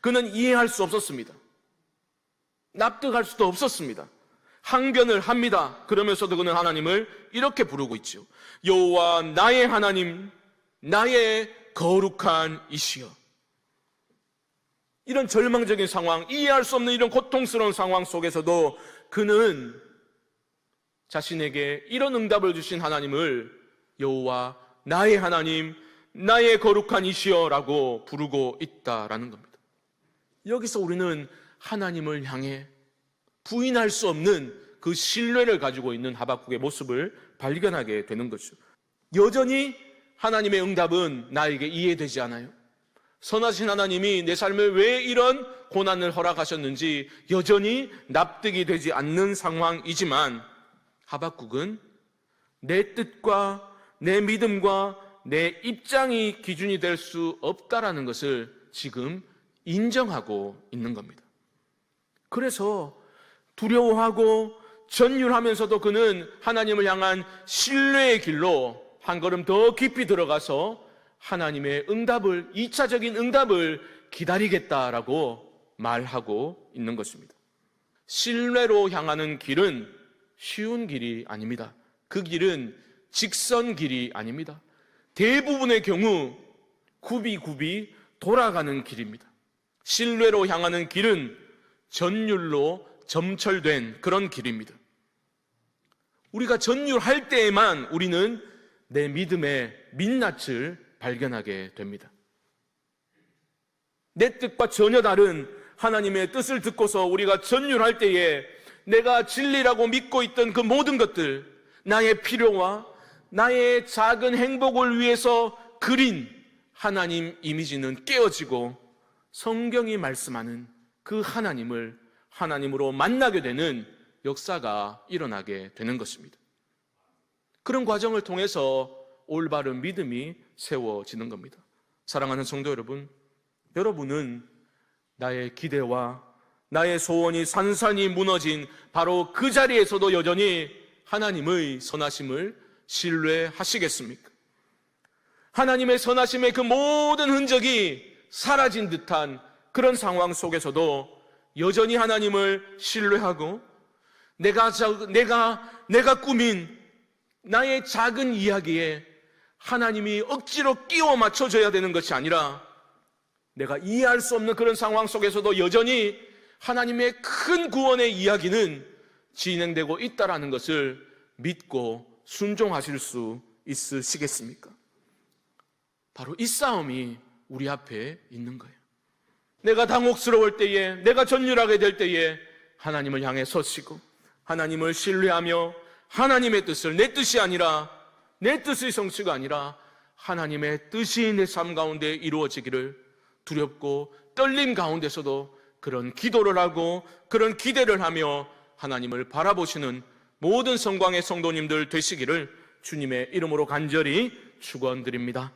그는 이해할 수 없었습니다. 납득할 수도 없었습니다. 항변을 합니다. 그러면서도 그는 하나님을 이렇게 부르고 있죠. 여호와 나의 하나님, 나의 거룩한 이시여. 이런 절망적인 상황, 이해할 수 없는 이런 고통스러운 상황 속에서도 그는 자신에게 이런 응답을 주신 하나님을 여호와 나의 하나님, 나의 거룩한 이시여라고 부르고 있다라는 겁니다. 여기서 우리는 하나님을 향해 부인할 수 없는 그 신뢰를 가지고 있는 하박국의 모습을 발견하게 되는 거죠. 여전히 하나님의 응답은 나에게 이해되지 않아요. 선하신 하나님이 내 삶에 왜 이런 고난을 허락하셨는지 여전히 납득이 되지 않는 상황이지만 하박국은 내 뜻과 내 믿음과 내 입장이 기준이 될 수 없다라는 것을 지금 인정하고 있는 겁니다. 그래서 두려워하고 전율하면서도 그는 하나님을 향한 신뢰의 길로 한 걸음 더 깊이 들어가서 하나님의 응답을, 2차적인 응답을 기다리겠다라고 말하고 있는 것입니다. 신뢰로 향하는 길은 쉬운 길이 아닙니다. 그 길은 직선 길이 아닙니다. 대부분의 경우 굽이굽이 돌아가는 길입니다. 신뢰로 향하는 길은 전율로 점철된 그런 길입니다. 우리가 전율할 때에만 우리는 내 믿음의 민낯을 발견하게 됩니다. 내 뜻과 전혀 다른 하나님의 뜻을 듣고서 우리가 전율할 때에 내가 진리라고 믿고 있던 그 모든 것들, 나의 필요와 나의 작은 행복을 위해서 그린 하나님 이미지는 깨어지고 성경이 말씀하는 그 하나님을 하나님으로 만나게 되는 역사가 일어나게 되는 것입니다. 그런 과정을 통해서 올바른 믿음이 세워지는 겁니다. 사랑하는 성도 여러분, 여러분은 나의 기대와 나의 소원이 산산이 무너진 바로 그 자리에서도 여전히 하나님의 선하심을 신뢰하시겠습니까? 하나님의 선하심의 그 모든 흔적이 사라진 듯한 그런 상황 속에서도 여전히 하나님을 신뢰하고 내가 자- 내가 내가 꾸민 나의 작은 이야기에 하나님이 억지로 끼워 맞춰줘야 되는 것이 아니라 내가 이해할 수 없는 그런 상황 속에서도 여전히 하나님의 큰 구원의 이야기는 진행되고 있다라는 것을 믿고 순종하실 수 있으시겠습니까? 바로 이 싸움이 우리 앞에 있는 거예요. 내가 당혹스러울 때에, 내가 전율하게 될 때에 하나님을 향해 서시고 하나님을 신뢰하며 하나님의 뜻을 내 뜻이 아니라 내 뜻의 성취가 아니라 하나님의 뜻이 내 삶 가운데 이루어지기를 두렵고 떨림 가운데서도 그런 기도를 하고 그런 기대를 하며 하나님을 바라보시는 모든 성광의 성도님들 되시기를 주님의 이름으로 간절히 축원드립니다.